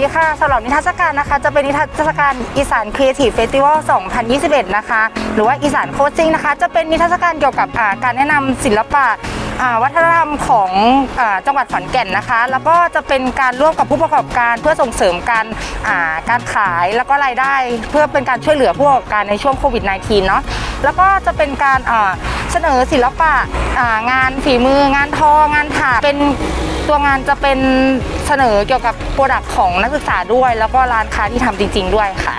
สวัสดีค่ะสำหรับนิทรรศการนะคะ จะเป็นนิทรรศการอีสานครีเอทีฟเฟสติวัล2021 นะคะ หรือว่าอีสานโคชซิ่งนะคะ จะเป็นนิทรรศการเกี่ยวกับการแนะนำศิลปะวัฒนธรรมของอจังหวัดขอนแก่นนะคะ แล้วก็จะเป็นการร่วมกับผู้ประกอบการเพื่อส่งเสริมการการขายแล้วก็รายได้ เพื่อเป็นการช่วยเหลือผู้ประกอบการในช่วงโควิด -19 เนาะแล้วก็จะเป็นการ เสนอศิลปะงานฝีมืองานทองานถากเป็นตัวงานจะเป็นเสนอเกี่ยวกับโปรดักต์ของนักศึกษาด้วย แล้วก็ร้านค้าที่ทำจริง ๆ ด้วยค่ะ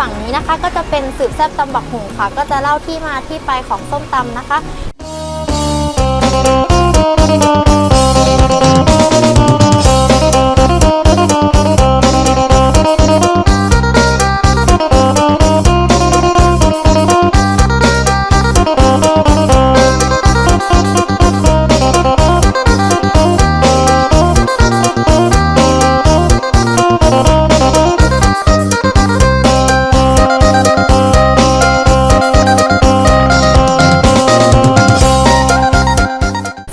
ฝั่งนี้นะคะก็จะเป็นสืบแซบตำบักหุงค่ะ ก็จะเล่าที่มาที่ไปของส้มตำนะคะ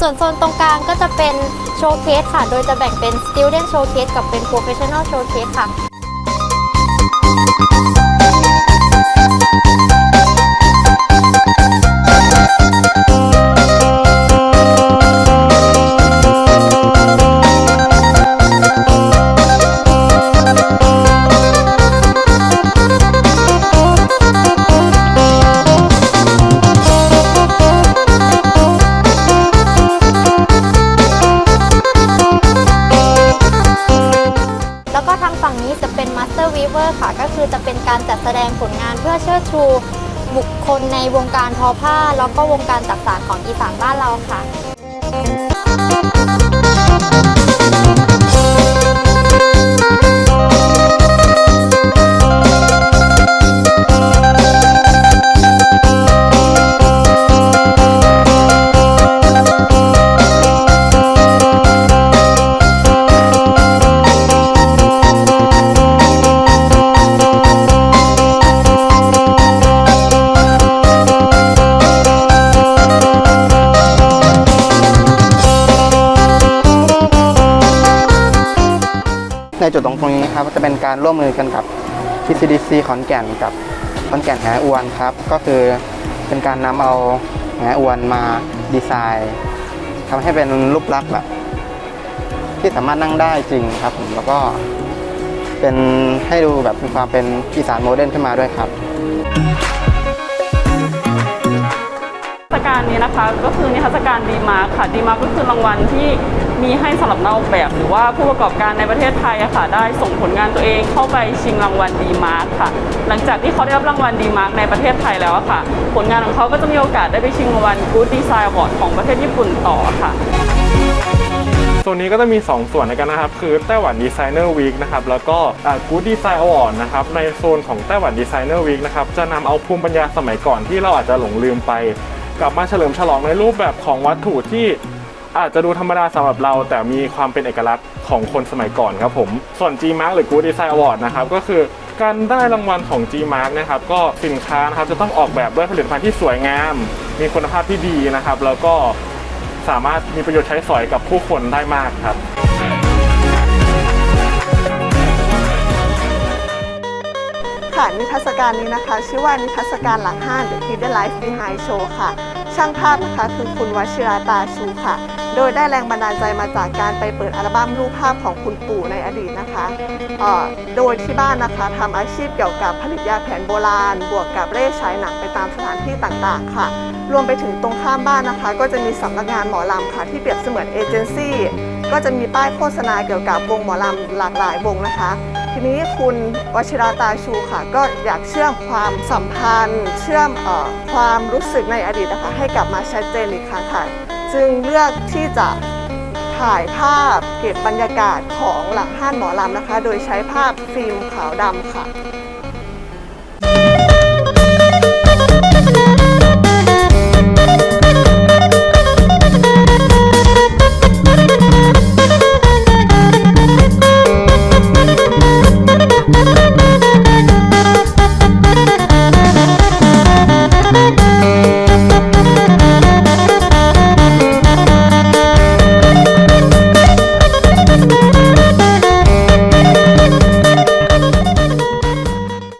ส่วนโซนตรงกลางก็จะเป็นโชว์เคสค่ะ โดยจะแบ่งเป็น student showcase กับเป็น professional showcase ค่ะ การจัดแสดงผลงานเพื่อเชิดชู บุคคลในวงการทอผ้า แล้วก็วงการจักสานของอีสานบ้านเราค่ะ จุดตรงตรงนี้ครับจะเป็นการร่วมมือกันกับ TCDC ขอนแก่นกับขอนแก่นแหอวนครับ ก็คือเป็นการนำเอาแหอวนมาดีไซน์ทำให้เป็นรูปลักษณ์แบบ ที่สามารถนั่งได้จริงครับผมแล้วก็เป็นให้ดูแบบมีความเป็นอีสานโมเดิร์นขึ้นมาด้วยครับ นะคะ ก็คือนิทรรศการดีมาร์ค่ะดีมาร์ก็คือรางวัลที่มีให้สำหรับนักออกแบบ หรือว่าผู้ประกอบการในประเทศไทยอะค่ะ ได้ส่งผลงานตัวเองเข้าไปชิงรางวัลดีมาร์ค่ะ หลังจากที่เขาได้รับรางวัลดีมาร์ในประเทศไทยแล้วอะค่ะ ผลงานของเขาก็จะมีโอกาสได้ไปชิงรางวัล Good Design Award ของประเทศญี่ปุ่นต่อค่ะโซนนี้ก็จะมี 2 ส่วนในกันนะครับ คือไต้หวันดีไซเนอร์วีคนะครับ แล้วก็กู๊ดดีไซน์อวอร์ดนะครับ ในโซนของไต้หวันดีไซเนอร์วีคนะครับ จะนำเอาภูมิปัญญาสมัยก่อนที่เราอาจจะหลงลืมไป กลับมาเฉลิมฉลองในรูปแบบของวัตถุที่อาจจะดูธรรมดาสำหรับเรา แต่มีความเป็นเอกลักษณ์ของคนสมัยก่อนครับผม ส่วน G Mark หรือ Good Design Award นะครับก็คือการได้รางวัลของ G Mark นะครับก็สินค้านะครับจะต้องออกแบบด้วยผลิตภัณฑ์ที่สวยงาม มีคุณภาพที่ดีนะครับ แล้วก็สามารถมีประโยชน์ใช้สอยกับผู้คนได้มากครับ ค่ะนิทรรศการนี้นะคะ ชื่อว่านิทรรศการหลังห้าง The Hidden Life Behind Show ค่ะ ช่างภาพนะคะคือคุณวชิราตาชูค่ะ โดยได้แรงบันดาลใจมาจากการไปเปิดอัลบั้มรูปภาพของคุณปู่ในอดีตนะคะโดยที่บ้านนะคะทำอาชีพเกี่ยวกับผลิตยาแผนโบราณ บวกกับเร่ฉายหนังไปตามสถานที่ต่างๆ ค่ะ รวมไปถึงตรงข้ามบ้านนะคะ ก็จะมีสำนักงานหมอลำค่ะ ที่เปรียบเสมือนเอเจนซี่ก็จะมีป้ายโฆษณาเกี่ยวกับวงหมอลำหลากหลายวงนะคะ ทีนี้คุณวชิราตาชูค่ะ ก็อยากเชื่อมความสัมพันธ์ เชื่อมออความรู้สึกในอดีตนะคะให้กลับมาชัดเจนอีกครั้งค่ะ จึงเลือกที่จะถ่ายภาพเก็บบรรยากาศของหลังห้านหมอลำนะคะ โดยใช้ภาพฟิล์มขาวดำค่ะ